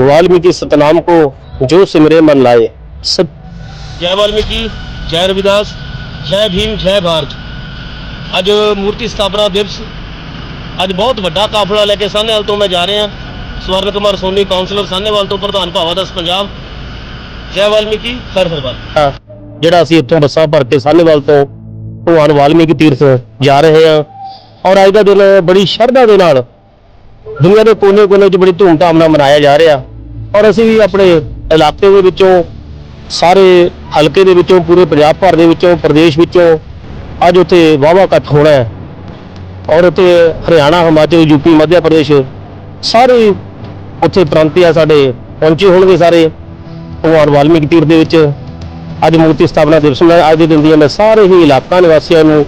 वाल्मीकि सतनाम को जो सिमरे मन लाए सब ਜੈ ਵਾਲਮੀਕੀ ਜੈ ਰਵਿਦਾਸ ਜੈ ਭੀਮ ਜੈ ਭਾਰਤ ਅੱਜ ਮੂਰਤੀ ਸਥਾਪਨਾ ਦਿਵਸ ਅੱਜ ਬਹੁਤ ਵੱਡਾ ਕਾਫਲਾ ਲੈ ਕੇ ਸਾਹਨੇਵਾਲ ਤੋਂ ਮੈਂ ਜਾ ਰਿਹਾ ਸਵਰਨ ਕੁਮਾਰ ਸੋਨੀ ਕਾਉਂਸਲਰ ਸਾਹਨੇਵਾਲ ਤੋਂ ਪ੍ਰਧਾਨ ਭਾਵਾਦਸ ਪੰਜਾਬ ਜੈ ਵਾਲਮੀਕੀ ਹਰ ਹਰ ਵਾਲ ਆ, ਜਿਹੜਾ ਅਸੀਂ ਇੱਥੋਂ ਬੱਸਾਂ ਭਰ ਕੇ ਸਾਹਨੇਵਾਲ ਤੋਂ ਭਗਵਾਨ ਵਾਲਮੀਕੀ ਤੀਰਥ ਜਾ ਰਹੇ ਹਾਂ ਔਰ ਅੱਜ ਦਾ ਦਿਨ ਬੜੀ ਸ਼ਰਧਾ ਦੇ ਨਾਲ ਦੁਨੀਆ ਦੇ ਕੋਨੇ-ਕੋਨੇ 'ਚ ਬੜੀ ਧੂਮਧਾਮ ਨਾਲ ਮਨਾਇਆ ਜਾ ਰਿਹਾ। ਔਰ ਅਸੀਂ ਵੀ ਆਪਣੇ ਇਲਾਕੇ ਦੇ ਵਿੱਚੋਂ, ਸਾਰੇ ਹਲਕੇ ਦੇ ਵਿੱਚੋਂ, ਪੂਰੇ ਪੰਜਾਬ ਭਰ ਦੇ ਵਿੱਚੋਂ, ਪ੍ਰਦੇਸ਼ ਵਿੱਚੋਂ ਅੱਜ ਉੱਥੇ ਵਾਹਵਾ ਇਕੱਠ ਹੋਣਾ ਹੈ। ਔਰ ਉੱਥੇ ਹਰਿਆਣਾ, ਹਿਮਾਚਲ ਯੂਪੀ ਮੱਧ ਪ੍ਰਦੇਸ਼ ਸਾਰੇ ਉੱਥੇ ਪ੍ਰਾਂਤੀ ਆ ਸਾਡੇ ਪਹੁੰਚੇ ਹੋਣਗੇ ਸਾਰੇ। ਭਗਵਾਨ ਵਾਲਮੀਕੀ ਤੀਰਥ ਦੇ ਵਿੱਚ ਅੱਜ ਮੂਰਤੀ ਸਥਾਪਨਾ ਦਿਵਸ ਮੈਂ ਅੱਜ ਦੇ ਦਿਨ ਦੀਆਂ ਮੈਂ ਸਾਰੇ ਹੀ ਇਲਾਕਾ ਨਿਵਾਸੀਆਂ ਨੂੰ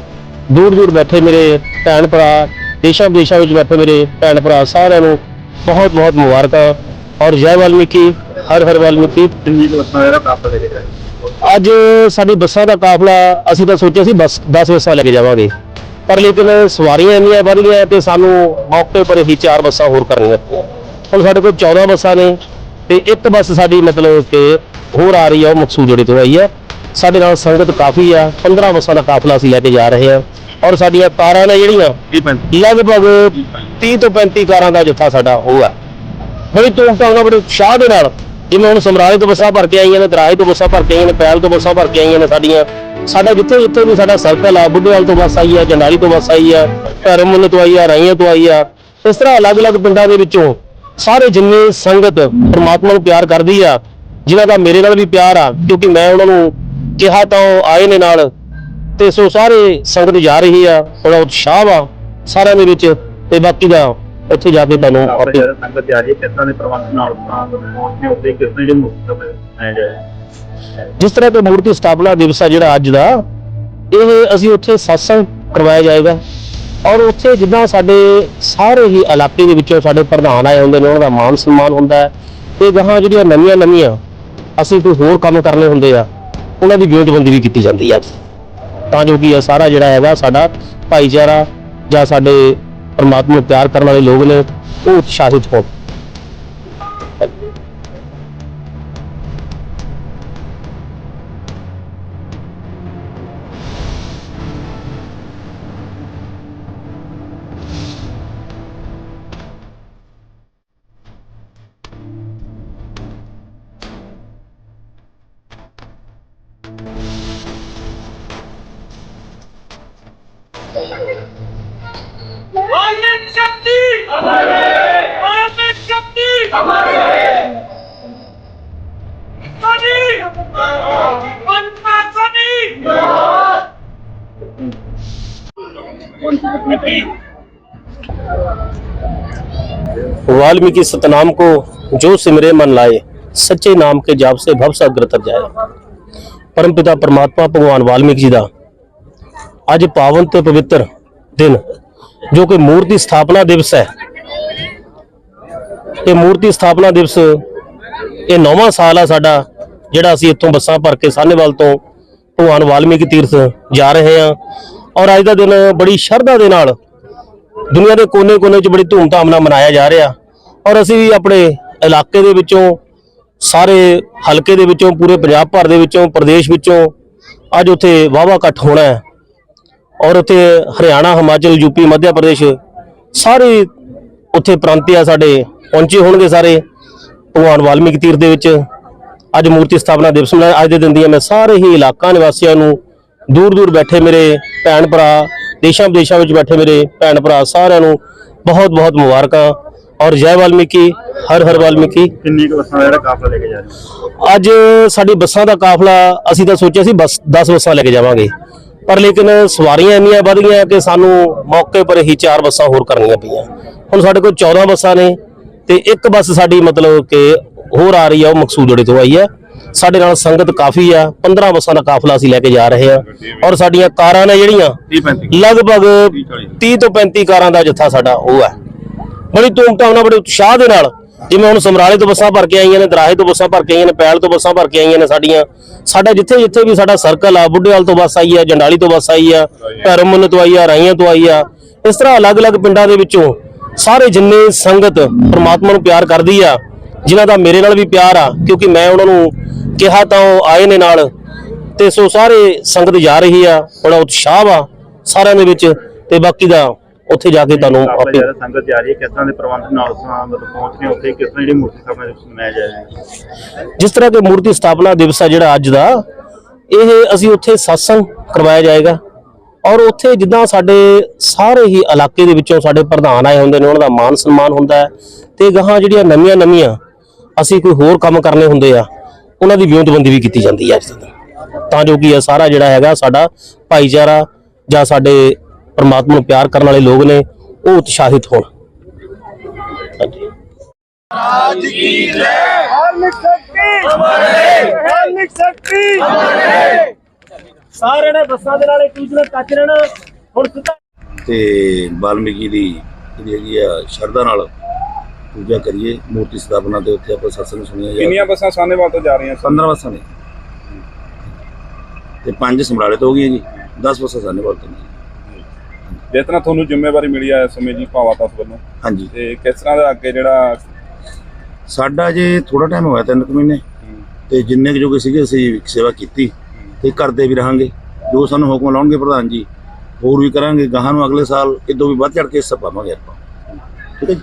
ਦੂਰ ਦੂਰ ਬੈਠੇ ਮੇਰੇ ਭੈਣ ਭਰਾ, ਦੇਸ਼ਾਂ ਵਿਦੇਸ਼ਾਂ ਵਿੱਚ ਬੈਠੇ ਮੇਰੇ ਭੈਣ ਭਰਾ ਸਾਰਿਆਂ ਨੂੰ ਬਹੁਤ ਬਹੁਤ ਮੁਬਾਰਕਾਂ ਔਰ ਜੈ ਵਾਲਮੀਕੀ, ਹਰ ਹਰ ਵਾਲਮੀਕੀ। ਅੱਜ ਸਾਡੀ ਬੱਸਾਂ ਦਾ ਕਾਫਲਾ, ਅਸੀਂ ਤਾਂ ਸੋਚਿਆ ਸੀ ਬੱਸ 10 ਬੱਸਾਂ ਲੈ ਕੇ ਜਾਵਾਂਗੇ। ਪਰ ਲੇਕਿਨ ਸਵਾਰੀਆਂ ਇੰਨੀਆਂ ਵੱਧ ਗਈਆਂ ਤੇ ਸਾਨੂੰ ਮੌਕੇ ਪਰ ਹੀ ਚਾਰ ਬੱਸਾਂ ਹੋਰ ਕਰਨੀਆਂ। ਹੁਣ ਸਾਡੇ ਕੋਲ 14 ਬੱਸਾਂ ਨੇ ਤੇ ਇੱਕ ਬੱਸ ਸਾਡੀ ਮਤਲਬ ਕਿ ਹੋਰ ਆ ਰਹੀ ਆ, ਉਹ ਮਕਸੂਦ ਜਿਹੜੇ ਤੋਂ ਆਈ ਆ। ਸਾਡੇ ਨਾਲ ਸੰਗਤ ਕਾਫੀ ਆ 15 ਬੱਸਾਂ ਦਾ ਕਾਫਲਾ ਅਸੀਂ ਲੈ ਕੇ ਜਾ ਰਹੇ ਹਾਂ ਔਰ ਸਾਡੀਆਂ ਕਾਰਾਂ ਨੇ ਜਿਹੜੀਆਂ ਲਗਭਗ 30 ਤੋਂ 35 ਕਾਰਾਂ ਦਾ ਜੱਥਾ ਸਾਡਾ ਉਹ ਆ ਬੜੀ ਧੂਮਧਾਮ ਨਾਲ ਬੜੇ ਉਤਸ਼ਾਹ ਦੇ ਨਾਲ ਜਿਵੇਂ ਹੁਣ ਸਮਰਾਲੇ ਤੋਂ ਬੱਸਾਂ ਭਰ ਕੇ ਆਈਆਂ ਨੇ ਦਰਾਏ ਤੋਂ ਬੱਸਾਂ ਭਰ ਕੇ ਆਈਆਂ ਨੇ ਪੈਲ ਤੋਂ ਬੱਸਾਂ ਭਰ ਕੇ ਆਈਆਂ ਨੇ ਸਾਡੀਆਂ। ਸਾਡਾ ਜਿੱਥੇ ਜਿੱਥੇ ਵੀ ਸਾਡਾ ਸਰਕਲ ਆ ਬੁੱਢੇਵਾਲ ਤੋਂ ਬੱਸ ਆਈ ਆ ਜੰਡਾਲੀ ਤੋਂ ਬੱਸ ਆਈ ਆ ਧਰਮੁੱਲ ਤੋਂ ਆਈ ਆ ਰਾਈਆਂ ਤੋਂ ਆਈ ਆ ਇਸ ਤਰ੍ਹਾਂ ਅਲੱਗ-ਅਲੱਗ ਪਿੰਡਾਂ ਦੇ ਵਿੱਚੋਂ ਸਾਰੇ ਜਿੰਨੇ ਸੰਗਤ ਪਰਮਾਤਮਾ ਨੂੰ ਪਿਆਰ ਕਰਦੀ ਆ ਜਿਨ੍ਹਾਂ ਦਾ ਮੇਰੇ ਨਾਲ ਵੀ ਪਿਆਰ ਆ ਕਿਉਂਕਿ ਮੈਂ ਉਹਨਾਂ ਨੂੰ ਕਿਹਾ ਤਾਂ ਉਹ ਆਏ ਨੇ ਨਾਲ। ਤੇ ਸੋ ਸਾਰੇ ਸੰਗਤ ਜਾ ਰਹੀ ਆ ਬੜਾ ਉਤਸ਼ਾਹ ਵਾ ਸਾਰਿਆਂ ਦੇ ਵਿੱਚ ਤੇ ਬਾਕੀ ਦਾ ਉੱਥੇ ਜਾ ਕੇ ਤੁਹਾਨੂੰ ਆਪੇ ਸੰਗਤ ਤਿਆਰੀ ਕਿਸ ਦੇ ਪ੍ਰਬੰਧ ਨਾਲ ਪਹੁੰਚੇ ਉੱਤੇ ਕਿਸ ਤਰ੍ਹਾਂ ਦੀ ਮੁਕਤਬ ਹੈ ਜਾਏ ਜਿਸ ਤਰ੍ਹਾਂ ਕਿ ਮੂਰਤੀ ਸਥਾਪਨਾ ਦਿਵਸ ਆ ਜਿਹੜਾ ਅੱਜ ਦਾ ਇਹ ਅਸੀਂ ਉੱਥੇ satsang ਕਰਵਾਇਆ ਜਾਏਗਾ। ਔਰ ਉੱਥੇ ਜਿੱਦਾਂ ਸਾਡੇ ਸਾਰੇ ਹੀ ਇਲਾਕੇ ਦੇ ਵਿੱਚੋਂ ਸਾਡੇ ਪ੍ਰਧਾਨ ਆਏ ਹੁੰਦੇ ਨੇ ਉਹਨਾਂ ਦਾ ਮਾਨ ਸਨਮਾਨ ਹੁੰਦਾ ਹੈ। ਤੇ ਗਾਹਾਂ ਜਿਹੜੀਆਂ ਨਵੀਆਂ ਨਵੀਆਂ ਅਸੀਂ ਕੋਈ ਹੋਰ ਕੰਮ ਕਰਨੇ ਹੁੰਦੇ ਆ ਉਹਨਾਂ ਦੀ ਵਿਉਂਤਬੰਦੀ ਵੀ ਕੀਤੀ ਜਾਂਦੀ ਆ। ਤਾਂ ਜੋ ਕਿ ਇਹ ਸਾਰਾ ਜਿਹੜਾ ਹੈਗਾ ਸਾਡਾ ਭਾਈਚਾਰਾ ਜਾਂ ਸਾਡੇ ਪਰਮਾਤਮਾ ਨੂੰ ਪਿਆਰ ਕਰਨ ਵਾਲੇ ਲੋਕ ਨੇ ਉਹ ਉਤਸ਼ਾਹਿਤ ਹੋਣ। वाल्मीकि सतनाम को जो सिमरे मन लाए, सच्चे नाम के जाप से भव सब तर जाए। परम पिता परमात्मा, भगवान वाल्मीकि जी ਦਾ ਅੱਜ ਪਾਵਨ ਤੇ ਪਵਿੱਤਰ ਦਿਨ, ਜੋ ਕਿ ਮੂਰਤੀ ਸਥਾਪਨਾ ਦਿਵਸ ਹੈ। ਇਹ ਮੂਰਤੀ ਸਥਾਪਨਾ ਦਿਵਸ ਇਹ ਨੌਵਾਂ ਸਾਲ ਆ ਸਾਡਾ, ਜਿਹੜਾ ਅਸੀਂ ਇੱਥੋਂ ਬੱਸਾਂ ਭਰ ਕੇ ਸਾਹਨੇਵਾਲ ਤੋਂ ਭਗਵਾਨ ਵਾਲਮੀਕੀ ਤੀਰਥ ਜਾ ਰਹੇ ਹਾਂ। ਔਰ ਅੱਜ ਦਾ ਦਿਨ ਬੜੀ ਸ਼ਰਧਾ ਦੇ ਨਾਲ ਦੁਨੀਆ ਦੇ ਕੋਨੇ-ਕੋਨੇ 'ਚ ਬੜੀ ਧੂਮਧਾਮ ਨਾਲ ਮਨਾਇਆ ਜਾ ਰਿਹਾ। ਔਰ ਅਸੀਂ ਵੀ ਆਪਣੇ ਇਲਾਕੇ ਦੇ ਵਿੱਚੋਂ, ਸਾਰੇ ਹਲਕੇ ਦੇ ਵਿੱਚੋਂ, ਪੂਰੇ ਪੰਜਾਬ ਭਰ ਦੇ ਵਿੱਚੋਂ, ਪ੍ਰਦੇਸ਼ ਵਿੱਚੋਂ ਅੱਜ ਉੱਥੇ ਵਾਹਵਾ ਇਕੱਠ ਹੋਣਾ ਹੈ। ਔਰ ਉੱਥੇ ਹਰਿਆਣਾ ਹਿਮਾਚਲ ਯੂਪੀ ਮੱਧ ਪ੍ਰਦੇਸ਼ ਸਾਰੇ ਉੱਥੇ ਪ੍ਰਾਂਤੀ ਆ ਸਾਡੇ ਪਹੁੰਚੇ ਹੋਣਗੇ ਸਾਰੇ। ਭਗਵਾਨ ਵਾਲਮੀਕੀ ਤੀਰਥ ਦੇ ਵਿੱਚ ਅੱਜ ਮੂਰਤੀ ਸਥਾਪਨਾ ਦਿਵਸ ਮੈਂ ਅੱਜ ਦੇ ਦਿਨ ਦੀਆਂ ਮੈਂ ਸਾਰੇ ਹੀ ਇਲਾਕਾ ਨਿਵਾਸੀਆਂ ਨੂੰ ਦੂਰ ਦੂਰ ਬੈਠੇ ਮੇਰੇ ਭੈਣ ਭਰਾ ਦੇਸ਼ਾਂ ਵਿਦੇਸ਼ਾਂ ਵਿੱਚ ਬੈਠੇ ਮੇਰੇ ਭੈਣ ਭਰਾ ਸਾਰਿਆਂ ਨੂੰ ਬਹੁਤ ਬਹੁਤ ਮੁਬਾਰਕਾਂ। ਔਰ ਜੈ ਵਾਲਮੀਕੀ ਹਰ ਹਰ ਵਾਲਮੀਕੀ। ਕਿੰਨੀ ਕੁ ਬੱਸਾਂ ਦਾ ਜਿਹੜਾ ਕਾਫਲਾ ਲੈ ਕੇ ਜਾ ਰਹੇ ਅੱਜ ਸਾਡੀ ਬੱਸਾਂ ਦਾ ਕਾਫਲਾ ਅਸੀਂ ਤਾਂ ਸੋਚਿਆ ਸੀ ਬੱਸ 10 ਬੱਸਾਂ ਲੈ ਕੇ ਜਾਵਾਂਗੇ। ਪਰ ਲੇਕਿਨ ਸਵਾਰੀਆਂ ਇੰਨੀਆਂ ਵੱਧ ਗਈਆਂ ਕਿ ਸਾਨੂੰ ਮੌਕੇ ਪਰ ਹੀ ਚਾਰ ਬੱਸਾਂ ਹੋਰ ਕਰਨੀਆਂ ਪਈਆਂ। ਹੁਣ ਸਾਡੇ ਕੋਲ 14 ਬੱਸਾਂ ਨੇ ਤੇ ਇੱਕ ਬੱਸ ਸਾਡੀ ਮਤਲਬ ਕਿ ਹੋਰ ਆ ਰਹੀ ਆ ਉਹ ਮਕਸੂਦ ਜਿਹੜੇ ਤੋਂ ਆਈ ਆ। ਸਾਡੇ ਨਾਲ ਸੰਗਤ ਕਾਫੀ ਆ 15 ਬੱਸਾਂ ਦਾ ਕਾਫਲਾ ਅਸੀਂ ਲੈ ਕੇ ਜਾ ਰਹੇ ਹਾਂ ਔਰ ਸਾਡੀਆਂ ਕਾਰਾਂ ਨੇ ਜਿਹੜੀਆਂ 30 35 ਲਗਭਗ 30 ਤੋਂ 35 ਕਾਰਾਂ ਦਾ ਜੱਥਾ ਸਾਡਾ ਉਹ ਹੈ ਬੜੀ ਧੂਮਧਾਮ ਨਾਲ ਬੜੇ ਉਤਸ਼ਾਹ ਦੇ ਨਾਲ ਜਿਵੇਂ ਹੁਣ ਸਮਰਾਲੇ ਤੋਂ ਬੱਸਾਂ ਭਰ ਕੇ ਆਈਆਂ ਨੇ, ਦਰਾਹੇ ਤੋਂ ਬੱਸਾਂ ਭਰ ਕੇ ਆਈਆਂ ਨੇ, ਪੈਲ ਤੋਂ ਬੱਸਾਂ ਭਰ ਕੇ ਆਈਆਂ ਨੇ ਸਾਡੀਆਂ। ਸਾਡਾ ਜਿੱਥੇ ਜਿੱਥੇ ਵੀ ਸਾਡਾ ਸਰਕਲ ਆ, ਬੁੱਢੇਵਾਲ ਤੋਂ ਬੱਸ ਆਈ ਆ, ਜੰਡਾਲੀ ਤੋਂ ਬੱਸ ਆਈ ਆ ਧਰਮੁੱਲ ਤੋਂ ਆਈ ਆ, ਰਾਈਆਂ ਤੋਂ ਆਈ ਆ, ਇਸ ਤਰ੍ਹਾਂ ਅਲੱਗ-ਅਲੱਗ ਪਿੰਡਾਂ ਦੇ ਵਿੱਚੋਂ ਸਾਰੇ ਜਿੰਨੇ ਸੰਗਤ ਪਰਮਾਤਮਾ ਨੂੰ ਪਿਆਰ ਕਰਦੀ ਆ, ਜਿਨ੍ਹਾਂ ਦਾ ਮੇਰੇ ਨਾਲ ਵੀ ਪਿਆਰ ਆ, ਕਿਉਂਕਿ ਮੈਂ ਉਹਨਾਂ ਨੂੰ ਕਿਹਾ ਤਾਂ ਉਹ ਆਏ ਨੇ ਨਾਲ, ਤੇ ਸੋ ਸਾਰੇ ਸੰਗਤ ਜਾ ਰਹੀ ਆ, ਬੜਾ ਉਤਸ਼ਾਹ ਵਾ ਸਾਰਿਆਂ ਦੇ ਵਿੱਚ, ਤੇ ਬਾਕੀ ਦਾ ਉੱਥੇ ਜਾ ਕੇ ਤੁਹਾਨੂੰ ਆਪੇ ਜਿਹੜਾ ਸੰਗਤ ਜਾ ਰਹੀ ਹੈ ਕਿਸ ਤਰ੍ਹਾਂ ਦੇ ਪ੍ਰਬੰਧ ਨਾਲ ਮਤਲਬ ਪਹੁੰਚ ਰਹੇ ਉੱਥੇ ਕਿਸ ਤਰ੍ਹਾਂ ਜਿਹੜੀ ਮੂਰਤੀ ਸਥਾਪਨਾ ਦਿਵਸ ਮਨਾਇਆ ਜਾ ਰਿਹਾ ਹੈ? ਜਿਸ ਤਰ੍ਹਾਂ ਕਿ ਮੂਰਤੀ ਸਥਾਪਨਾ ਦਿਵਸ ਆ ਜਿਹੜਾ ਅੱਜ ਦਾ ਇਹ ਅਸੀਂ ਉੱਥੇ satsang ਕਰਵਾਇਆ ਜਾਏਗਾ। ਔਰ ਉੱਥੇ ਜਿੱਦਾਂ ਸਾਡੇ ਸਾਰੇ ਹੀ ਇਲਾਕੇ ਦੇ ਵਿੱਚੋਂ ਸਾਡੇ ਪ੍ਰਧਾਨ ਆਏ ਹੁੰਦੇ ਨੇ ਉਹਨਾਂ ਦਾ ਮਾਨ ਸਨਮਾਨ ਹੁੰਦਾ ਹੈ। ਤੇ ਗਾਹਾਂ ਜਿਹੜੀਆਂ ਨਵੀਆਂ ਨਵੀਆਂ ਅਸੀਂ ਕੋਈ ਹੋਰ ਕੰਮ ਕਰਨੇ ਹੁੰਦੇ ਆ ਉਹਨਾਂ ਦੀ ਵਿਉਂਤਬੰਦੀ ਵੀ ਕੀਤੀ ਜਾਂਦੀ ਹੈ ਅੱਜ ਦਿਨ। ਤਾਂ ਜੋ ਕਿ ਇਹ ਸਾਰਾ ਜਿਹੜਾ ਹੈਗਾ ਸਾਡਾ ਭਾਈਚਾਰਾ ਜਾਂ ਸਾਡੇ ਪਰਮਾਤਮਾ ਨੂੰ ਪਿਆਰ ਕਰਨ ਵਾਲੇ ਲੋਕ ਨੇ ਉਹ ਉਤਸ਼ਾਹਿਤ ਹੋਣ। ਰਾਜ ਕੀ ਜੈ? ਹਰ ਸ਼ਕਤੀ। ਤੇ ਬਾਲਮੀਕੀ ਦੀ ਜਿਹੜੀ ਹੈਗੀ ਆ ਸ਼ਰਧਾ ਨਾਲ ਪੂਜਾ ਕਰੀਏ। ਮੂਰਤੀ ਸਥਾਪਨਾ ਤੇ ਉੱਥੇ ਆਪਾਂ ਸਤਸੰਗ ਸੁਣਿਆ ਕਿੰਨੀਆਂ ਬੱਸਾਂ ਸਾਨੇਵਾਲ ਤੋਂ ਜਾ ਰਹੀਆਂ 15 ਬੱਸਾਂ ਨੇ। ਤੇ ਪੰਜ ਸਮਰਾਲੇ ਤੋਂ ਹੋ ਗਈਆਂ ਜੀ। 10 ਬੱਸਾਂ ਸਾਨੇਵਾਲ ਤੋਂ ਨੇ। ਜਿਸ ਤਰ੍ਹਾਂ ਤੁਹਾਨੂੰ ਜ਼ਿੰਮੇਵਾਰੀ ਮਿਲੀ ਇਸ ਸਮੇਂ ਜੀ ਭਾਵਾ ਤਸ ਵੱਲੋਂ ਹਾਂਜੀ। ਤੇ ਕਿਸ ਤਰ੍ਹਾਂ ਦਾ ਅੱਗੇ ਜਿਹੜਾ ਸਾਡਾ ਜੇ ਥੋੜਾ ਟਾਈਮ ਹੋਇਆ ਤਿੰਨ ਕੁ ਮਹੀਨੇ ਤੇ ਜਿੰਨੇ ਕੁ ਜੋਗੇ ਸੀਗੇ ਅਸੀਂ ਸੇਵਾ ਕੀਤੀ ਤੇ ਕਰਦੇ ਵੀ ਰਹਾਂਗੇ। ਜੋ ਸਾਨੂੰ ਹੁਕਮ ਲਾਉਣਗੇ ਪ੍ਰਧਾਨ ਜੀ ਹੋਰ ਵੀ ਕਰਾਂਗੇ। ਗਾਹਾਂ ਨੂੰ ਅਗਲੇ ਸਾਲ ਇਦੋਂ ਵੀ ਵੱਧ ਚੜ ਕੇ ਹਿੱਸਾ ਪਾਵਾਂਗੇ ਆਪਾਂ। ਠੀਕ ਹੈ ਜੀ।